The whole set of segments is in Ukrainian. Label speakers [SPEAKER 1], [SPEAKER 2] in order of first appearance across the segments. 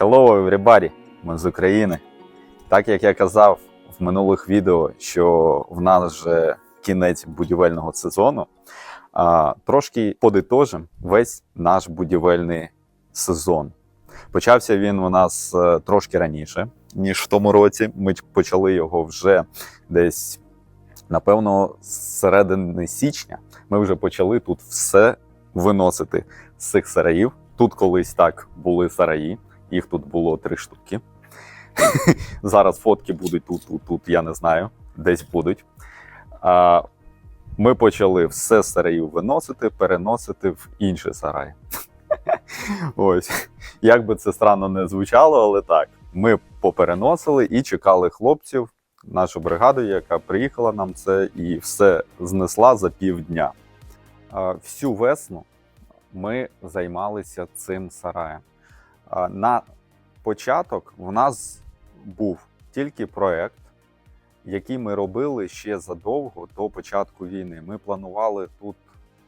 [SPEAKER 1] Hello everybody! Ми з України. Так як я казав в минулих відео, що в нас вже кінець будівельного сезону, а, трошки подитожим весь наш будівельний сезон. Почався він у нас е, трошки раніше, ніж в тому році. Ми почали його вже десь, напевно, з середини січня. Ми вже почали тут все виносити з цих сараїв. Тут колись так були сараї, їх тут було три штуки. Зараз фотки будуть тут, тут, тут, я не знаю, десь будуть. А, Ми почали все з сараїв виносити, переносити в інший сарай. Ось. Як би це странно не звучало, але так. Ми попереносили і чекали хлопців, нашу бригаду, яка приїхала нам це і все знесла за півдня. Всю весну ми займалися цим сараєм. На початок в нас був тільки проект, який ми робили ще задовго до початку війни. Ми планували тут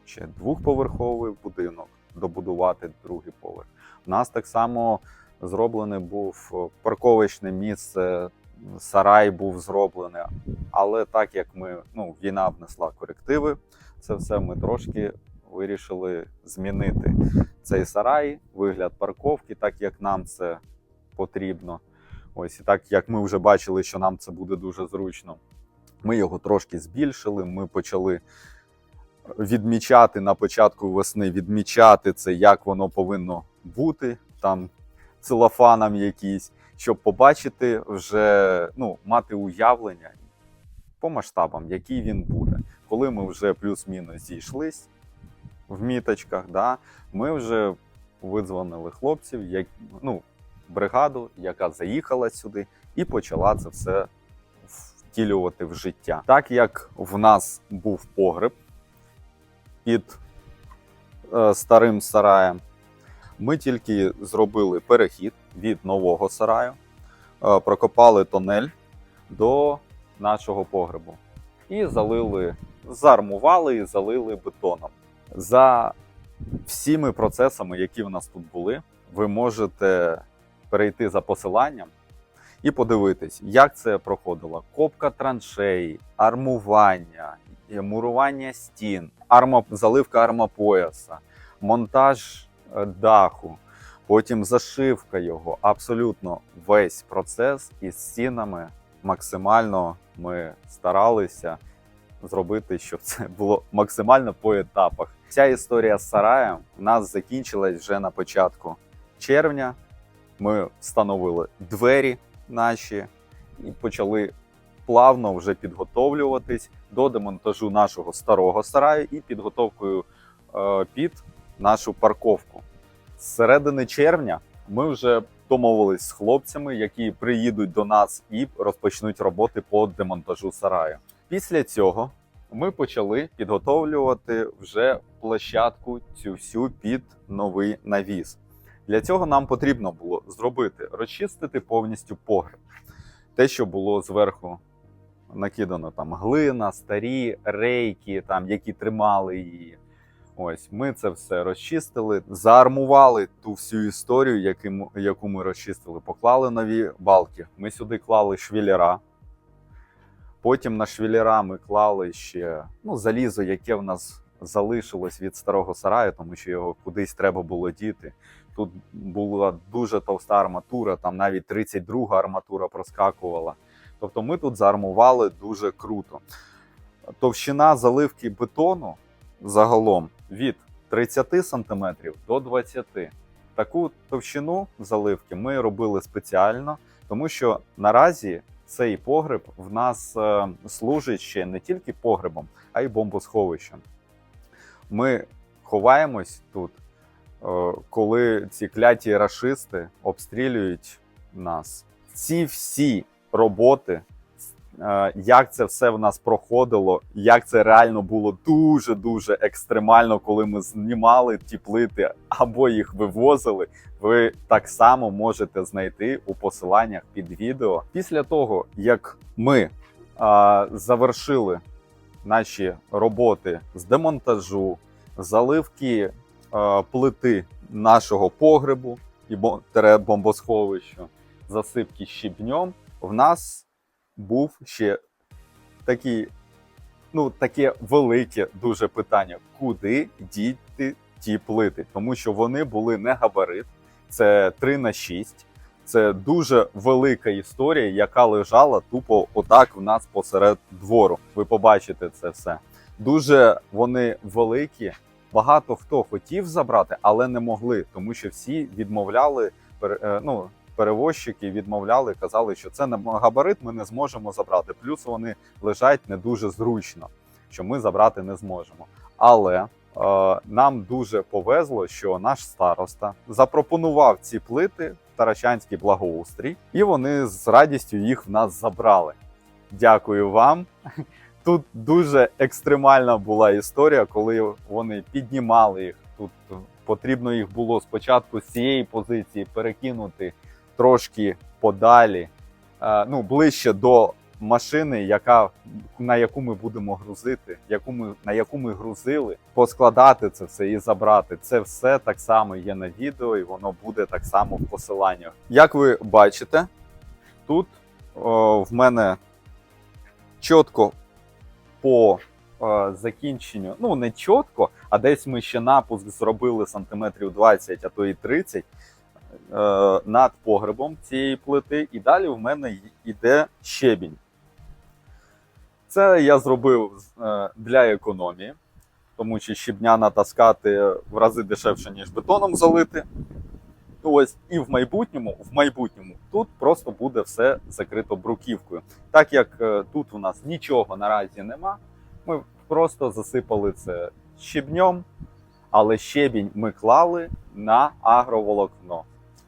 [SPEAKER 1] ще двохповерховий будинок добудувати другий поверх. У нас так само зроблений був е, парковочне місце, сарай був зроблений. Але так як ми ну, війна внесла корективи, це все ми трошки вирішили змінити цей сарай, вигляд парковки, так як нам це потрібно. Ось і так як ми вже бачили, що нам це буде дуже зручно. Ми його трошки збільшили. Ми почали відмічати на початку весни, відмічати це, як воно повинно бути, там целофаном якийсь, щоб побачити вже ну, мати уявлення по масштабам, який він буде. Коли ми вже плюс-мінус зійшлись в міточках, да, ми вже видзвонили хлопців, як, ну, бригаду, яка заїхала сюди, і почала це все втілювати в життя. Так як в нас був погреб під е, старим сараєм, ми тільки зробили перехід від нового сараю, е, прокопали тонель до нашого погребу і залили, заармували і залили бетоном. За всіми процесами, які в нас тут були, ви можете перейти за посиланням і подивитись, як це проходило: копка траншеї, армування, е, мурування стін, арма, заливка армопояса, монтаж е, даху, потім зашивка його. Абсолютно весь процес із стінами максимально ми старалися зробити, щоб це було максимально по етапах. Ця історія з сараєм у нас закінчилась вже на початку червня. Ми встановили двері наші і почали плавно вже підготовлюватись до демонтажу нашого старого сараю і підготовкою е, під нашу парковку. З середини червня ми вже домовились з хлопцями, які приїдуть до нас і розпочнуть роботи по демонтажу сараю. Після цього ми почали підготовлювати вже площадку цю всю під новий навіс. Для цього нам потрібно було зробити, розчистити повністю погреб. Те, що було зверху накидано там глина, старі рейки, там, які тримали її. Ось ми це все розчистили, заармували ту всю історію, яку ми- яку ми розчистили, поклали нові балки. Ми сюди клали швілера. Потім на швілера ми клали ще ну, залізо, яке в нас залишилось від старого сараю, тому що його кудись треба було діти. Тут була дуже товста арматура, там навіть 32 арматура проскакувала. Тобто ми тут заармували дуже круто. Товщина заливки бетону загалом від 30 см до 20 Таку товщину заливки ми робили спеціально, тому що наразі цей погреб в нас е, служить ще не тільки погребом, а й бомбосховищем. Ми ховаємось тут, коли ці кляті рашисти обстрілюють нас. Ці всі роботи, е, як це все в нас проходило, як це реально було дуже дуже екстремально, коли ми знімали ті плити або їх вивозили. Ви так само можете знайти у посиланнях під відео. Після того, як ми а, завершили наші роботи з демонтажу, заливки е, плити нашого погребу. і бо- тере бомбосховищу засипки щебнем, в нас був ще такий, ну, таке велике дуже питання: куди діти ті плити? Тому що вони були не габарит, це 3 на 6. Це дуже велика історія, яка лежала тупо отак в нас посеред двору. Ви побачите це все. Дуже вони великі. Багато хто хотів забрати, але не могли, тому що всі відмовляли. е, Ну, перевозчики відмовляли, казали, що це не габарит, ми не зможемо забрати. Плюс вони лежать не дуже зручно, що ми забрати не зможемо. Але е, нам дуже повезло, що наш староста запропонував ці плити в Таращанський благоустрій, і вони з радістю їх в нас забрали. Дякую вам. Тут дуже екстремальна була історія, коли вони піднімали їх. Тут потрібно їх було спочатку з цієї позиції перекинути трошки подалі, е, ну ближче до машини, яка на яку ми будемо грузити, яку ми на яку ми грузили, поскладати це все і забрати. Це все так само є на відео, і воно буде так само в посиланнях. Як ви бачите, тут о, в мене чітко по е, закінченню, ну не чітко, а десь ми ще напуск зробили сантиметрів 20, а то і 30 е, над погребом цієї плити, і далі в мене йде щебінь. Це я зробив е, для економії, тому що щебня натаскати в рази дешевше, ніж бетоном залити. Ось і в майбутньому, в майбутньому тут просто буде все закрито бруківкою. Так як е, тут у нас нічого наразі нема, ми просто засипали це щебнем, але щебінь ми клали на агроволокно,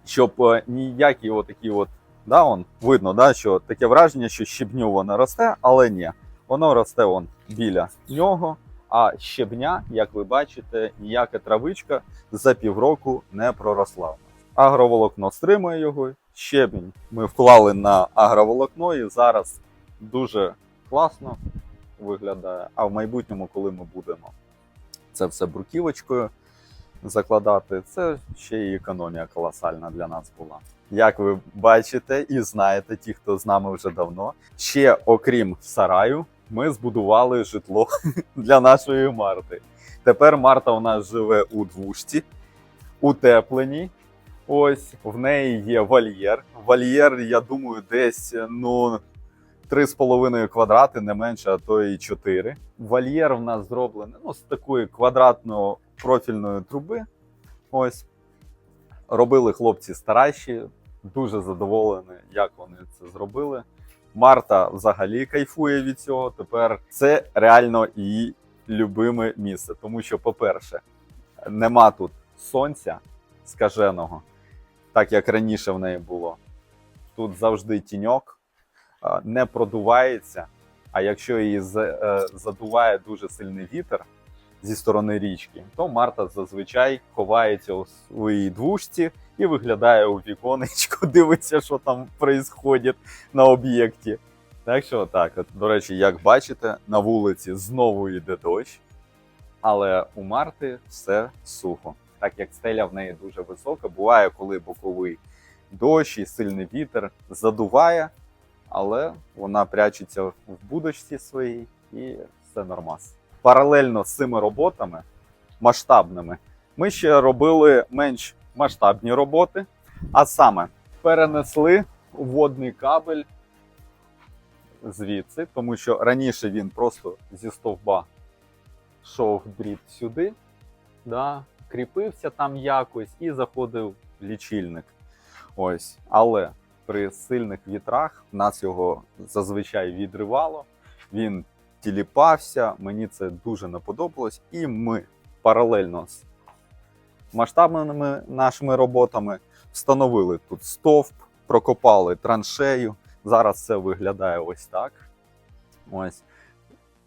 [SPEAKER 1] щоб е, ніякі отакі от, да, он, видно, да, що таке враження, що щебню воно росте, але ні, воно росте он біля нього. А щебня, як ви бачите, ніяка травичка за півроку не проросла. Агроволокно стримує його. Щебінь ми вклали на агроволокно і зараз дуже класно виглядає. А в майбутньому, коли ми будемо це все бруківочкою закладати, це ще і економія колосальна для нас була. Як ви бачите і знаєте, ті, хто з нами вже давно, ще окрім сараю, ми збудували житло для нашої Марти. Тепер Марта у нас живе у двушці, утепленій. Ось в неї є вольєр. Вольєр, я думаю, десь ну 3,5 квадрати, не менше, а то і 4. Вольєр в нас зроблений ну, з такої квадратної профільної труби. Ось робили хлопці старші, дуже задоволені, як вони це зробили. Марта взагалі кайфує від цього. Тепер це реально її любиме місце. Тому що, по-перше, нема тут сонця скаженого, так як раніше в неї було. Тут завжди тіньок, не продувається. А якщо її е, задуває дуже сильний вітер зі сторони річки, то Марта зазвичай ховається у своїй двушці і виглядає у віконечко, дивиться, що там відбувається на об'єкті. Так що так, от, до речі, як бачите, на вулиці знову йде дощ, але у Марти все сухо. Так як стеля в неї дуже висока, буває, коли боковий дощ і сильний вітер задуває, але вона прячеться в будочці своїй і все нормас. Паралельно з цими роботами масштабними ми ще робили менш масштабні роботи, а саме перенесли водний кабель звідси, тому що раніше він просто зі стовба йшов дріт сюди, да, кріпився там якось і заходив лічильник. Ось. Але при сильних вітрах нас його зазвичай відривало. Він тіліпався, мені це дуже не подобалось. І ми паралельно з масштабними нашими роботами встановили тут стовп, прокопали траншею. Зараз це виглядає ось так. Ось.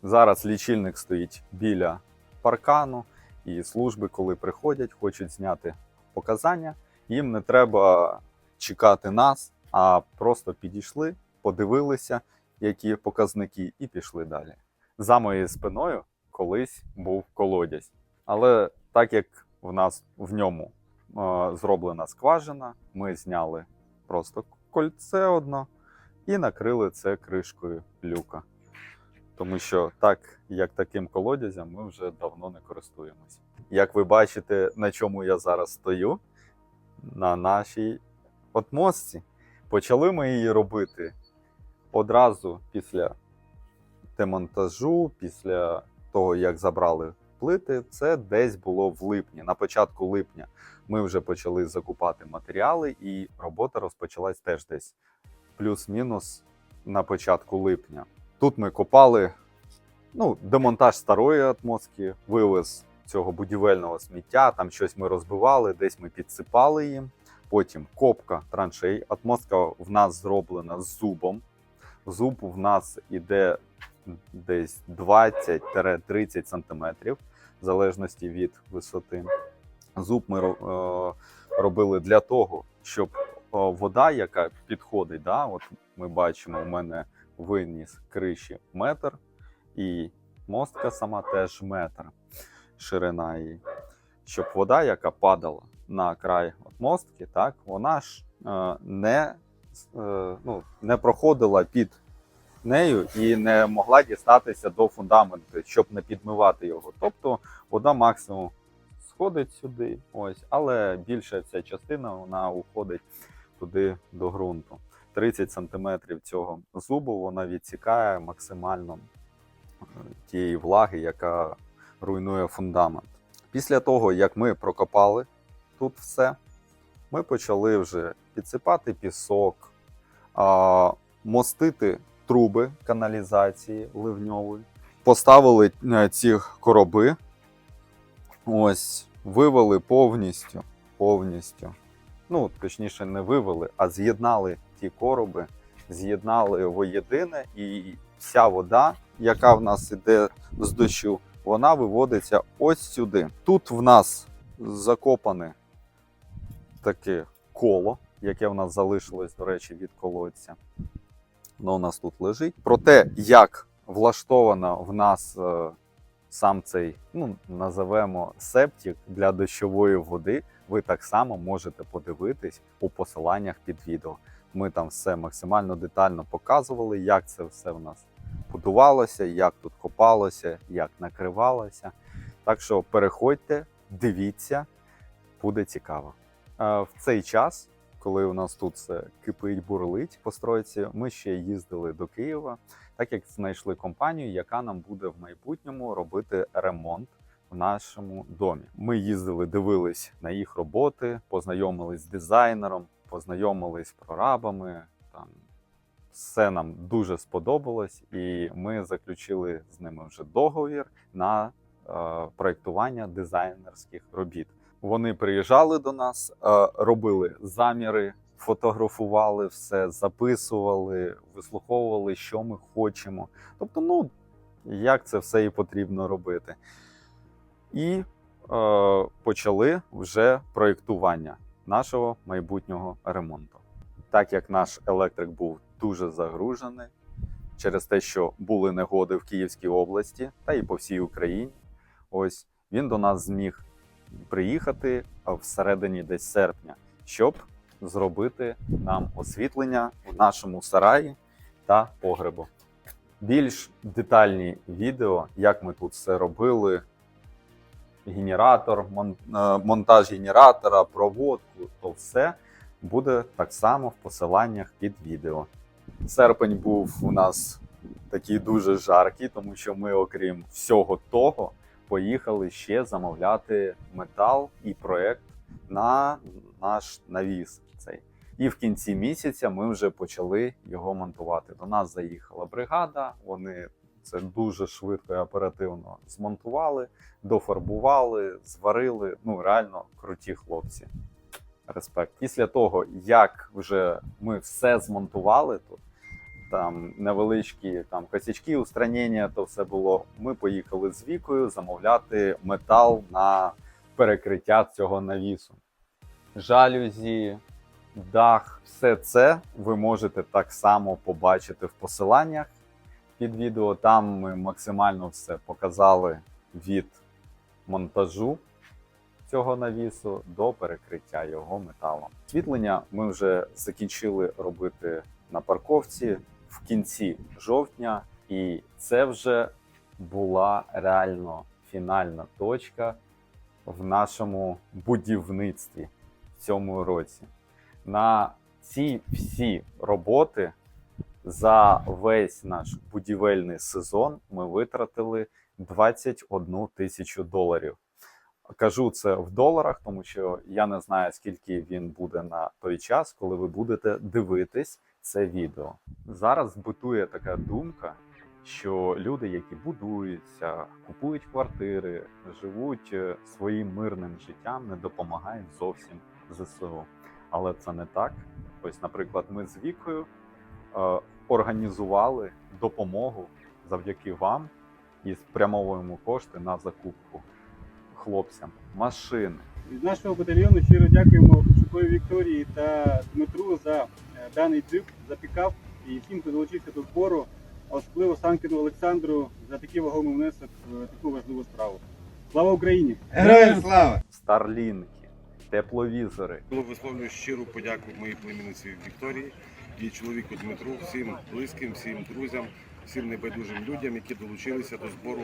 [SPEAKER 1] Зараз лічильник стоїть біля паркану, і служби, коли приходять, хочуть зняти показання, їм не треба чекати нас, а просто підійшли, подивилися, які показники, і пішли далі. За моєю спиною колись був колодязь. Але так як в нас в ньому зроблена скважина. Ми зняли просто кольце одно і накрили це кришкою люка. Тому що так, як таким колодязем, ми вже давно не користуємось. Як ви бачите, на чому я зараз стою, на нашій отмостці. Почали ми її робити одразу після демонтажу, після того, як забрали плити. Це десь було в липні. На початку липня ми вже почали закупати матеріали, і робота розпочалась теж десь плюс-мінус на початку липня. Тут ми копали ну, демонтаж старої атмоски, вивез цього будівельного сміття, там щось ми розбивали, десь ми підсипали їм. Потім копка траншей. Атмоска в нас зроблена з зубом. Зуб в нас іде десь 20-30 см, в залежності від висоти. Зуб ми е, робили для того, щоб е, вода, яка підходить, да, от ми бачимо, у мене виніс криші метр, і мостка сама теж метр, ширина її. Щоб вода, яка падала на край мостки, так, вона ж е, не, е, ну, не проходила під нею і не могла дістатися до фундаменту, щоб не підмивати його. Тобто вода максимум сходить сюди, ось, але більша ця частина вона уходить туди до ґрунту. 30 см цього зубу вона відсікає максимально е, тієї влаги, яка руйнує фундамент. Після того, як ми прокопали тут все, ми почали вже підсипати пісок, мостити труби каналізації ливньової, поставили е, ці короби, ось, вивели повністю, повністю. Ну, точніше, не вивели, а з'єднали ті короби, з'єднали воєдине, і вся вода, яка в нас іде з дощу, вона виводиться ось сюди. Тут в нас закопане таке коло, яке в нас залишилось, до речі, від колодця. Воно у нас тут лежить. Про те, як влаштовано в нас е, сам цей, ну, називемо септик для дощової води, ви так само можете подивитись у посиланнях під відео. Ми там все максимально детально показували, як це все в нас будувалося, як тут копалося, як накривалося. Так що переходьте, дивіться, буде цікаво. Е, В цей час, коли у нас тут все кипить, бурлить по стройці, ми ще їздили до Києва, так як знайшли компанію, яка нам буде в майбутньому робити ремонт в нашому домі. Ми їздили, дивились на їх роботи, познайомились з дизайнером, познайомились з прорабами. Там все нам дуже сподобалось, і ми заключили з ними вже договір на е, проєктування дизайнерських робіт. Вони приїжджали до нас, е, робили заміри, фотографували все, записували, вислуховували, що ми хочемо. Тобто, ну як це все і потрібно робити. І е, почали вже проєктування нашого майбутнього ремонту. Так як наш електрик був дуже загружений через те, що були негоди в Київській області та і по всій Україні, ось він до нас зміг приїхати всередині десь серпня, щоб зробити нам освітлення в нашому сараї та погребу. Більш детальні відео, як ми тут все робили, генератор, е, монтаж генератора, проводку, то все буде так само в посиланнях під відео. Серпень був у нас такий дуже жаркий, тому що ми, окрім всього того, поїхали ще замовляти метал і проект на наш навіс. Цей. І в кінці місяця ми вже почали його монтувати. До нас заїхала бригада. Вони це дуже швидко і оперативно змонтували, дофарбували, зварили. Ну реально круті хлопці. Респект. Після того, як вже ми все змонтували тут, там невеличкі там косячки, устранення, то все було. Ми поїхали з вікою замовляти метал на перекриття цього навісу. Жалюзі, дах, все це ви можете так само побачити в посиланнях під відео. Там ми максимально все показали від монтажу цього навісу до перекриття його металом. Освітлення ми вже закінчили робити на парковці в кінці жовтня, і це вже була реально фінальна точка в нашому будівництві в цьому році. На ці всі роботи за весь наш будівельний сезон ми витратили 21 тисячу доларів. Кажу це в доларах, тому що я не знаю, скільки він буде на той час, коли ви будете дивитись це відео. Зараз бутує така думка, що люди, які будуються, купують квартири, живуть е, своїм мирним життям, не допомагають зовсім ЗСУ. Але це не так. Ось, наприклад, ми з Вікою е, організували допомогу завдяки вам і спрямовуємо кошти на закупку хлопцям машини.
[SPEAKER 2] Від нашого батальйону щиро дякуємо Шуковій Вікторії та Дмитру за е, даний джип, за пікап і всім, хто долучився до збору, а особливо Санкіну Олександру за такий вагомий внесок в таку важливу справу. Слава Україні!
[SPEAKER 3] Героям слава!
[SPEAKER 1] Старлінки, тепловізори.
[SPEAKER 4] Висловлюю щиру подяку моїй племінниці Вікторії і чоловіку Дмитру, всім близьким, всім друзям, всім небайдужим людям, які долучилися до збору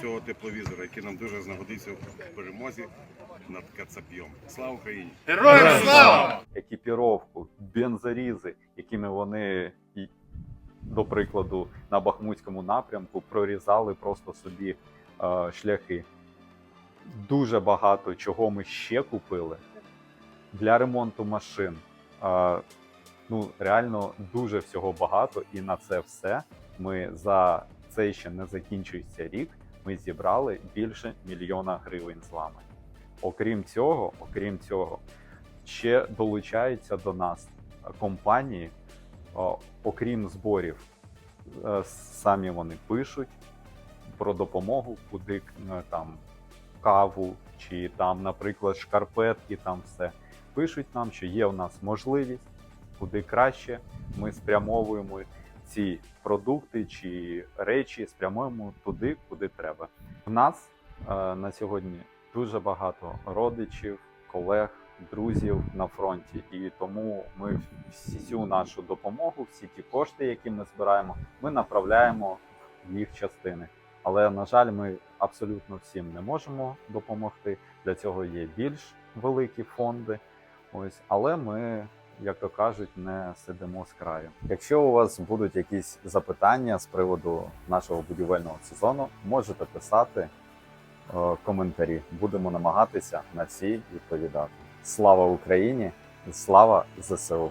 [SPEAKER 4] цього тепловізора, який нам дуже знагодиться в перемозі над Кацап'єм. Слава Україні!
[SPEAKER 3] Героям слава!
[SPEAKER 1] екіпіровку, бензорізи, якими вони, до прикладу, на Бахмутському напрямку прорізали просто собі е, шляхи. Дуже багато чого ми ще купили для ремонту машин. Е, ну, реально дуже всього багато, і на це все ми за цей ще не закінчується рік. Ми зібрали більше мільйона гривень з вами. Окрім цього, окрім цього, ще долучаються до нас компанії, окрім зборів, е, самі вони пишуть про допомогу, куди е, там каву, чи там, наприклад, шкарпетки, там все. Пишуть нам, що є у нас можливість, куди краще. Ми спрямовуємо ці продукти чи речі, спрямуємо туди, куди треба. В нас е, на сьогодні дуже багато родичів, колег, друзів на фронті, і тому ми всю нашу допомогу, всі ті кошти, які ми збираємо, ми направляємо в їх частини. Але на жаль, ми абсолютно всім не можемо допомогти. Для цього є більш великі фонди. Ось, але ми, як то кажуть, не сидимо з краю. Якщо у вас будуть якісь запитання з приводу нашого будівельного сезону, можете писати е, коментарі. Будемо намагатися на всі відповідати. Слава Україні! Слава ЗСУ!